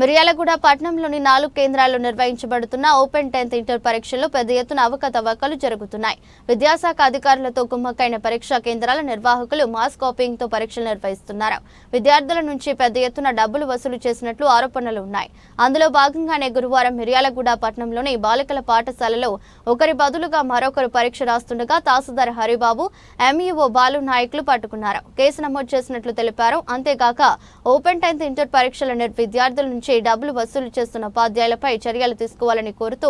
మిర్యాలగూడ పట్టణంలోని నాలుగు కేంద్రాల్లో నిర్వహించబడుతున్న ఓపెన్ టెన్త్ ఇంటర్ పరీక్షల్లో పెద్ద ఎత్తున అవకతవకలు జరుగుతున్నాయి. విద్యాశాఖ అధికారులతో కుమ్మక్కైన పరీక్షా కేంద్రాల నిర్వాహకులు మాస్ కాపీయింగ్తో పరీక్షలు నిర్వహిస్తున్నారు. విద్యార్థుల నుంచి పెద్ద ఎత్తున డబ్బులు వసూలు చేసినట్లు ఆరోపణలు ఉన్నాయి. అందులో భాగంగానే గురువారం మిర్యాలగూడ పట్టణంలోని బాలికల పాఠశాలలో ఒకరి బదులుగా మరొకరు పరీక్ష రాస్తుండగా తహసీల్దార్ హరిబాబు ఎంఈఓ బాలు నాయకులు పట్టుకున్నారు. కేసు నమోదు చేసినట్లు తెలిపారు. అంతేగాక ఓపెన్ టెన్త్ ఇంటర్ పరీక్షల విద్యార్థుల నుంచి డబ్బులు వసూలు చేస్తున్న ఉపాధ్యాయులపై చర్యలు తీసుకోవాలని కోరుతూ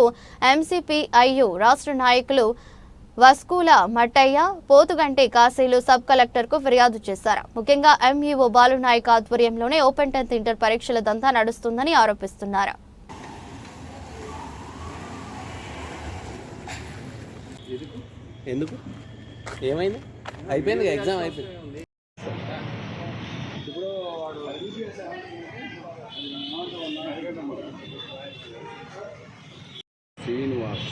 ఎంసీపీఐయు రాష్ట్ర నాయకులు వస్కూల మట్టయ్య పోతుగంటి కాశీలు సబ్ కలెక్టర్కు ఫిర్యాదు చేశారు. ముఖ్యంగా ఎంఈఓ బాలునాయక్ ఆధ్వర్యంలోనే ఓపెన్ టెన్త్ ఇంటర్ పరీక్షల దంతా నడుస్తుందని ఆరోపిస్తున్నారు. ఎందుకు? ఏమైంది? అయిపోయింది ఎగ్జామ్ అయిపోయింది. శ్రీనివాస్.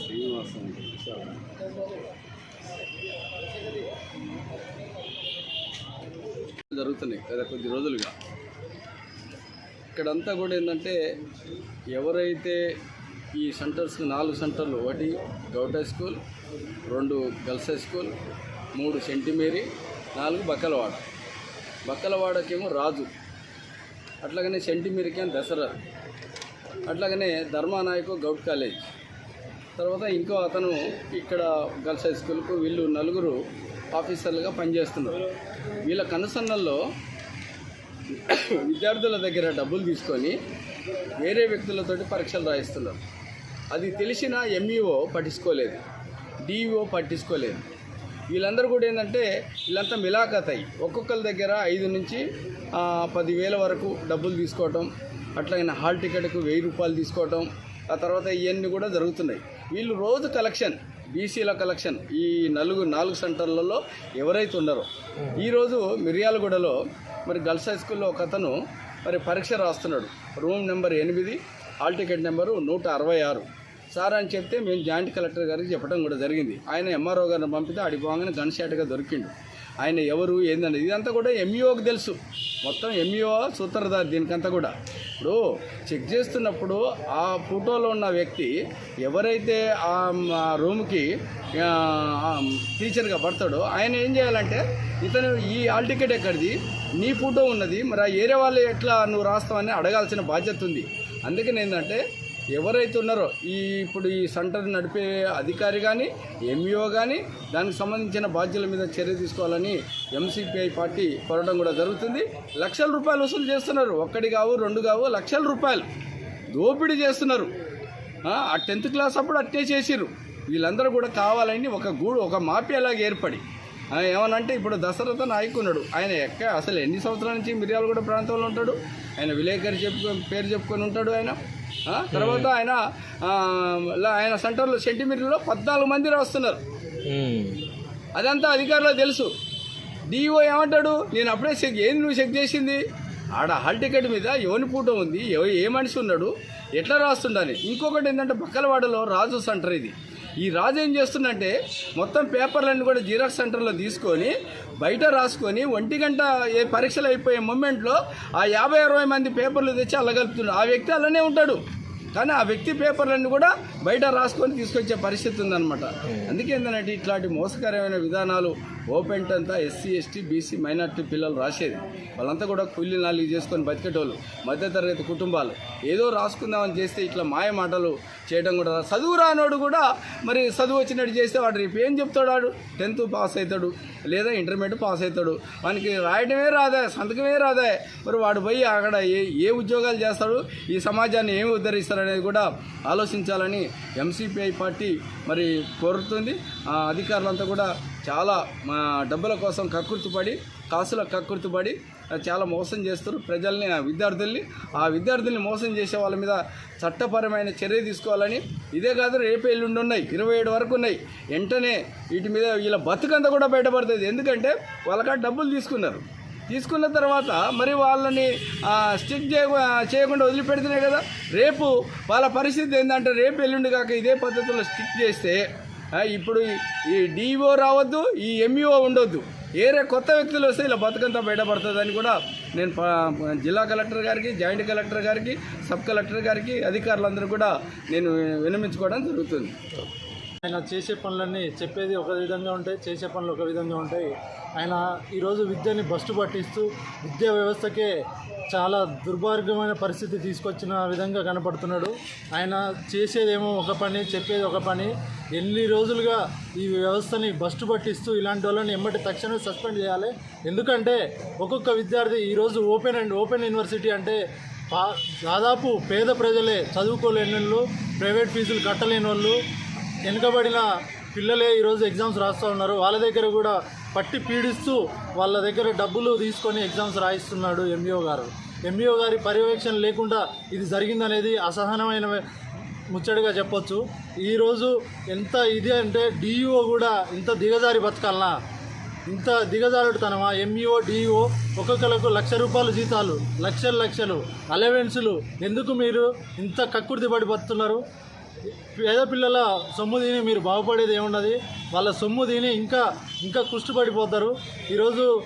శ్రీనివాస్ అని జరుగుతున్నాయి కదా కొద్ది రోజులుగా. ఇక్కడంతా కూడా ఏంటంటే ఎవరైతే ఈ సెంటర్స్ నాలుగు సెంటర్లు ఒకటి గౌట్ హై స్కూల్ రెండు గర్ల్స్ హై స్కూల్ మూడు సెంటిమేరీ నాలుగు బక్కలవాడ. బక్కలవాడకేమో రాజు. అట్లాగనే సెంటిమేరీకి దసరా. అట్లాగనే ధర్మానాయకు గౌట్ కాలేజ్. తర్వాత ఇంకో అతను ఇక్కడ గర్ల్స్ హై స్కూల్కు వీళ్ళు నలుగురు ఆఫీసర్లుగా పనిచేస్తున్నారు. వీళ్ళ కనుసన్నల్లో విద్యార్థుల దగ్గర డబ్బులు తీసుకొని వేరే వ్యక్తులతోటి పరీక్షలు రాయిస్తున్నారు. అది తెలిసిన ఎంఈఓ పట్టించుకోలేదు. డిఈఓ పట్టించుకోలేదు. వీళ్ళందరూ కూడా ఏంటంటే వీళ్ళంతా మిలాఖత్ అయ్యి ఒక్కొక్కరి దగ్గర ఐదు నుంచి పదివేల వరకు డబ్బులు తీసుకోవటం అట్లాగే హాల్ టికెట్కు వెయ్యి రూపాయలు తీసుకోవటం ఆ తర్వాత ఇవన్నీ కూడా జరుగుతున్నాయి. వీళ్ళు రోజు కలెక్షన్ బీసీల కలెక్షన్ ఈ నలుగు నాలుగు సెంటర్లలో ఎవరైతే ఉన్నారో ఈరోజు మిర్యాలగూడలో మరి గర్ల్స్ హై స్కూల్లో ఒక అతను మరి పరీక్ష రాస్తున్నాడు. రూమ్ నెంబర్ ఎనిమిది హాల్ టికెట్ నెంబరు నూట అరవై ఆరు. సార్ అని చెప్తే మేము జాయింట్ కలెక్టర్ గారికి చెప్పడం కూడా జరిగింది. ఆయన ఎంఆర్ఓ గారిని పంపితే ఆడిపోగానే పోగానే గన్ షాట్గా దొరికిండు. ఆయన ఎవరు ఏందని ఇదంతా కూడా ఎంఈఓకి తెలుసు. మొత్తం ఎంఈఓ సూత్రధారి దీనికంతా కూడా. ఇప్పుడు చెక్ చేస్తున్నప్పుడు ఆ ఫోటోలో ఉన్న వ్యక్తి ఎవరైతే ఆ రూమ్కి టీచర్గా పడతాడో ఆయన ఏం చేయాలంటే ఇతను ఈ హాల్ టికెట్ ఎక్కడిది? నీ ఫోటో ఉన్నది. మరి ఆ ఏరియా వాళ్ళు ఎట్లా నువ్వు రాస్తావని అడగాల్సిన బాధ్యత ఉంది. అందుకని ఏంటంటే ఎవరైతే ఉన్నారో ఈ ఇప్పుడు ఈ సెంటర్ నడిపే అధికారి కానీ ఎంఈఓ కానీ దానికి సంబంధించిన బాధ్యుల మీద చర్య తీసుకోవాలని ఎంసీపీఐ పార్టీ కోరడం కూడా జరుగుతుంది. లక్షల రూపాయలు వసూలు చేస్తున్నారు. ఒక్కటి కావు రెండు కావు లక్షల రూపాయలు దోపిడీ చేస్తున్నారు. ఆ టెన్త్ క్లాస్ అప్పుడు అట్టే చేసిర్రు. వీళ్ళందరూ కూడా కావాలని ఒక గూడు ఒక మాఫియాలాగా ఏర్పడి. ఏమనంటే ఇప్పుడు దశరథ నాయక్ ఉన్నాడు. ఆయన ఎక్క అసలు ఎన్ని సంవత్సరాల నుంచి మిర్యాలగూడ ప్రాంతంలో ఉంటాడు? ఆయన విలేకరి చెప్పు పేరు చెప్పుకొని ఉంటాడు ఆయన. తర్వాత ఆయన ఆయన సెంటర్లో సెంటిమీటర్లో పద్నాలుగు మంది రాస్తున్నారు. అదంతా అధికారులకు తెలుసు. డిఓ ఏమంటాడు? నేను అప్పుడే చెక్ ఏంది నువ్వు చెక్ చేసింది? ఆడ హాల్ టికెట్ మీద ఎవరి ఫోటో ఉంది? ఏ మనిషి ఉన్నాడు? ఎట్లా రాస్తుండాలి ఇంకొకటి ఏంటంటే బక్కలవాడలో రాజు సెంటర్ ఇది. ఈ రాజు ఏం చేస్తుందంటే మొత్తం పేపర్లన్నీ కూడా జిరాక్స్ సెంటర్లో తీసుకొని బయట రాసుకొని ఒంటి గంట ఏ పరీక్షలు అయిపోయే మూమెంట్లో ఆ యాభై అరవై మంది పేపర్లు తెచ్చి అల్లగలుపుతున్నాడు ఆ వ్యక్తి అలానే ఉంటాడు. కానీ ఆ వ్యక్తి పేపర్లన్నీ కూడా బయట రాసుకొని తీసుకొచ్చే పరిస్థితి ఉందన్నమాట. అందుకే ఏంటంటే ఇట్లాంటి మోసకరమైన విధానాలు ఓపెన్ అంతా ఎస్సీ ఎస్టీ బీసీ మైనార్టీ పిల్లలు రాసేది. వాళ్ళంతా కూడా కుళ్ళి నాలుగు చేసుకొని బతికేటోళ్ళు మధ్యతరగతి కుటుంబాలు. ఏదో రాసుకుందామని చేస్తే ఇట్లా మాయ మాటలు చేయడం కూడా చదువు రానోడు కూడా మరి చదువు వచ్చినట్టు చేస్తే వాడు రేపు ఏం చెప్తాడు వాడు? టెన్త్ పాస్ అవుతాడు లేదా ఇంటర్మీడియట్ పాస్ అవుతాడు వానికి రాయడమే రాదా సంతకమే రాదా. మరి వాడు పోయి అక్కడ ఏ ఏ ఉద్యోగాలు చేస్తాడు? ఈ సమాజాన్ని ఏమి ఉద్ధరిస్తారనేది కూడా ఆలోచించాలని ఎంసీపీఐ పార్టీ మరి కోరుతుంది. ఆ అధికారులంతా కూడా చాలా మా డబ్బుల కోసం కక్కుర్తిపడి కాసుల కక్కుర్తిపడి చాలా మోసం చేస్తారు. ప్రజల్ని ఆ విద్యార్థుల్ని ఆ విద్యార్థుల్ని మోసం చేసే వాళ్ళ మీద చట్టపరమైన చర్య తీసుకోవాలని ఇదే కాదు రేపు ఎల్లుండి ఉన్నాయి ఇరవై ఏడు వరకు ఉన్నాయి. వెంటనే వీటి మీద వీళ్ళ బతుకంతా కూడా బయటపడుతుంది. ఎందుకంటే వాళ్ళకా డబ్బులు తీసుకున్నారు. తీసుకున్న తర్వాత మరి వాళ్ళని స్టిక్ చేయ చేయకుండా వదిలిపెడుతున్నాయి కదా. రేపు వాళ్ళ పరిస్థితి ఏంటంటే రేపు ఎల్లుండి కాక ఇదే పద్ధతిలో స్టిక్ చేస్తే ఇప్పుడు ఈ- డిఈఓ డిఓ రావద్దు ఈ ఎంఈఓ ఉండొద్దు. ఏరే కొత్త వ్యక్తులు వస్తే ఇలా బతుకంతా బయటపడుతుందని కూడా నేను జిల్లా కలెక్టర్ గారికి జాయింట్ కలెక్టర్ గారికి సబ్ కలెక్టర్ గారికి అధికారులందరూ కూడా నేను వినమించుకోవడం జరుగుతుంది. ఆయన చేసే పనులన్నీ చెప్పేది ఒక విధంగా ఉంటాయి చేసే పనులు ఒక విధంగా ఉంటాయి. ఆయన ఈరోజు విద్యని బస్టు పట్టిస్తూ విద్యా వ్యవస్థకే చాలా దుర్భార్గమైన పరిస్థితి తీసుకొచ్చిన విధంగా కనపడుతున్నాడు. ఆయన చేసేదేమో ఒక పని చెప్పేది ఒక పని. ఎన్ని రోజులుగా ఈ వ్యవస్థని బస్టు పట్టిస్తూ ఇలాంటి వాళ్ళని ఎమ్మటి తక్షణమే సస్పెండ్ చేయాలి. ఎందుకంటే ఒక్కొక్క విద్యార్థి ఈరోజు ఓపెన్ అండ్ ఓపెన్ యూనివర్సిటీ అంటే పా దాదాపు పేద ప్రజలే చదువుకోలేని వాళ్ళు ప్రైవేట్ ఫీజులు కట్టలేని వాళ్ళు వెనుకబడిన పిల్లలే ఈరోజు ఎగ్జామ్స్ రాస్తూ ఉన్నారు. వాళ్ళ దగ్గర కూడా పట్టి పీడిస్తూ వాళ్ళ దగ్గర డబ్బులు తీసుకొని ఎగ్జామ్స్ రాయిస్తున్నాడు ఎంఈఓ గారు. ఎంఈఓ గారి పర్యవేక్షణ లేకుండా ఇది జరిగిందనేది అసహనమైన ముచ్చటగా చెప్పొచ్చు. ఈరోజు ఎంత ఇది అంటే డిఈఓ కూడా ఇంత దిగజారి బతకాలనా? ఇంత దిగజారుడుతనమా? ఎంఈఓ డిఈఓ ఒక్కొక్కలకు లక్ష రూపాయలు జీతాలు లక్షలు లక్షలు అలవెన్సులు ఎందుకు మీరు ఇంత కక్కుర్తి పడి బతున్నారు పేద పిల్లల సొమ్ము తిని మీరు బాగుపడేది ఏమున్నది వాళ్ళ సొమ్ము తిని ఇంకా ఇంకా కుష్టిపడిపోతారు. ఈరోజు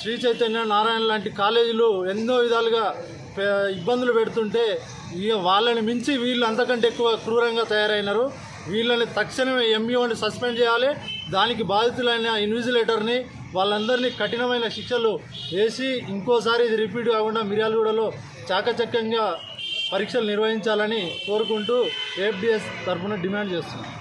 శ్రీ చైతన్య నారాయణ లాంటి కాలేజీలు ఎన్నో విధాలుగా పే- ఇబ్బందులు పెడుతుంటే ఇక వాళ్ళని మించి వీళ్ళు అంతకంటే ఎక్కువ క్రూరంగా తయారైనారు. వీళ్ళని తక్షణమే ఎంఈఓని సస్పెండ్ చేయాలి. దానికి బాధితులైన ఇన్విజిలేటర్ని వాళ్ళందరినీ కఠినమైన శిక్షలు వేసి ఇంకోసారి ఇది రిపీట్ కాకుండా మిర్యాలగూడలో చాకచక్యంగా పరీక్షలు నిర్వహించాలని కోరుకుంటూ ఏఫ్డిఎస్ తరఫున డిమాండ్ చేస్తున్నాం.